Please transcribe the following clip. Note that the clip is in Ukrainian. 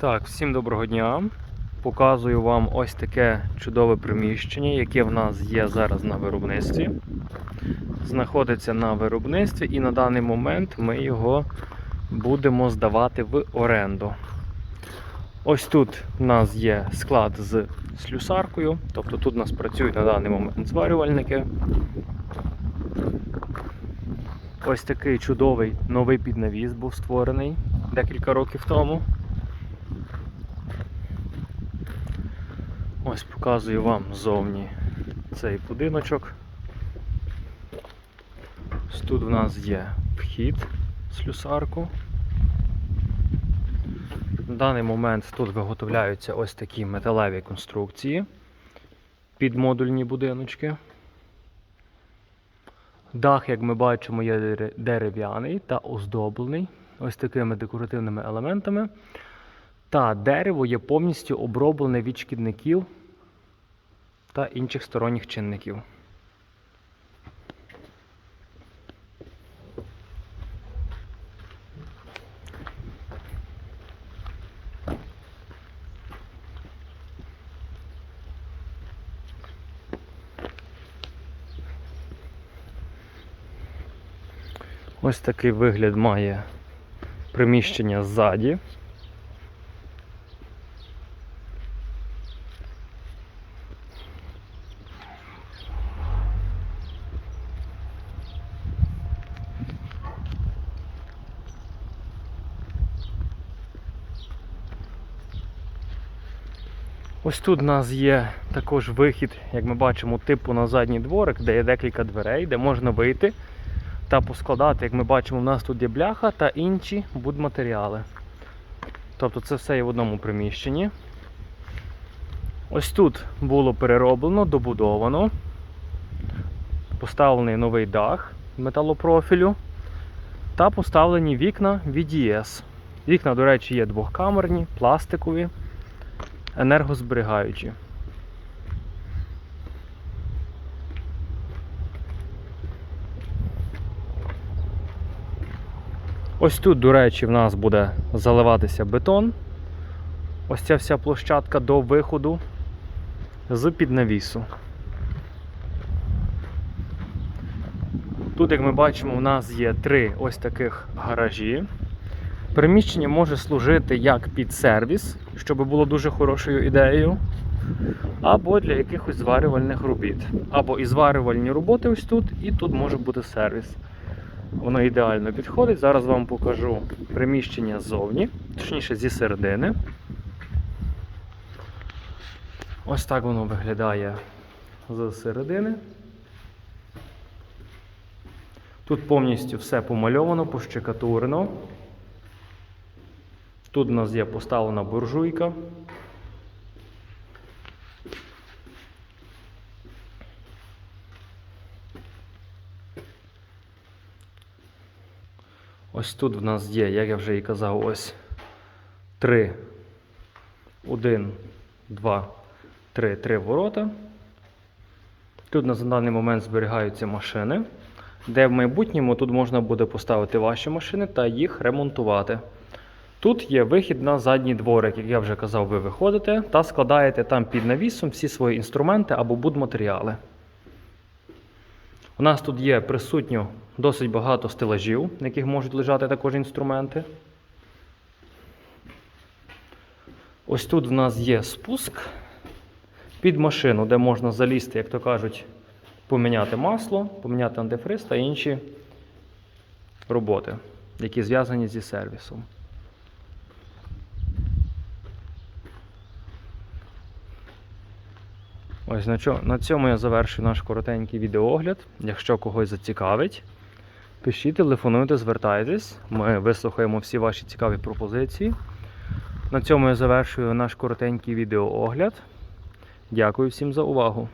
Так, всім доброго дня. Показую вам ось таке чудове приміщення, яке в нас є зараз на виробництві. Знаходиться на виробництві і на даний момент ми його будемо здавати в оренду. Ось тут у нас є склад з слюсаркою, тобто тут у нас працюють на даний момент зварювальники. Ось такий чудовий новий піднавіс був створений декілька років тому. Ось показую вам ззовні цей будиночок. Ось Тут в нас є вхід слюсарку. На даний момент тут виготовляються ось такі металеві конструкції під модульні будиночки. Дах, як ми бачимо, є дерев'яний та оздоблений ось такими декоративними елементами. Та дерево є повністю оброблене від шкідників та інших сторонніх чинників. Ось такий вигляд має приміщення ззаді. Ось тут у нас є також вихід, як ми бачимо, типу на задній дворик, де є декілька дверей, де можна вийти та поскладати, як ми бачимо, у нас тут є бляха та інші будматеріали. Тобто це все є в одному приміщенні. Ось тут було перероблено, добудовано, поставлений новий дах металопрофілю та поставлені вікна VDS. Вікна, до речі, є двохкамерні, пластикові, енергозберігаючі. Ось тут, до речі, в нас буде заливатися бетон. Ось ця вся площадка до виходу з під навісу. Тут, як ми бачимо, у нас є три ось таких гаражі. Приміщення може служити як під сервіс, що би було дуже хорошою ідеєю, або для якихось зварювальних робіт. Або і зварювальні роботи ось тут, і тут може бути сервіс. Воно ідеально підходить. Зараз вам покажу приміщення ззовні, точніше зі середини. Ось так воно виглядає з середини. Тут повністю все помальовано, пощекатурено. Тут у нас є поставлена буржуйка. Ось тут в нас є, як я вже і казав, ось три. Один, два, три, три ворота. Тут на даний момент зберігаються машини, де в майбутньому тут можна буде поставити ваші машини та їх ремонтувати. Тут є вихід на задній дворик, як я вже казав, ви виходите та складаєте там під навісом всі свої інструменти або будматеріали. У нас тут є присутньо досить багато стелажів, на яких можуть лежати також інструменти. Ось тут в нас є спуск під машину, де можна залізти, як то кажуть, поміняти масло, поміняти антифриз та інші роботи, які зв'язані зі сервісом. Ось на, цьому я завершую наш коротенький відеоогляд. Якщо когось зацікавить, пишіть, телефонуйте, звертайтесь. Ми вислухаємо всі ваші цікаві пропозиції. На цьому я завершую наш коротенький відеоогляд. Дякую всім за увагу.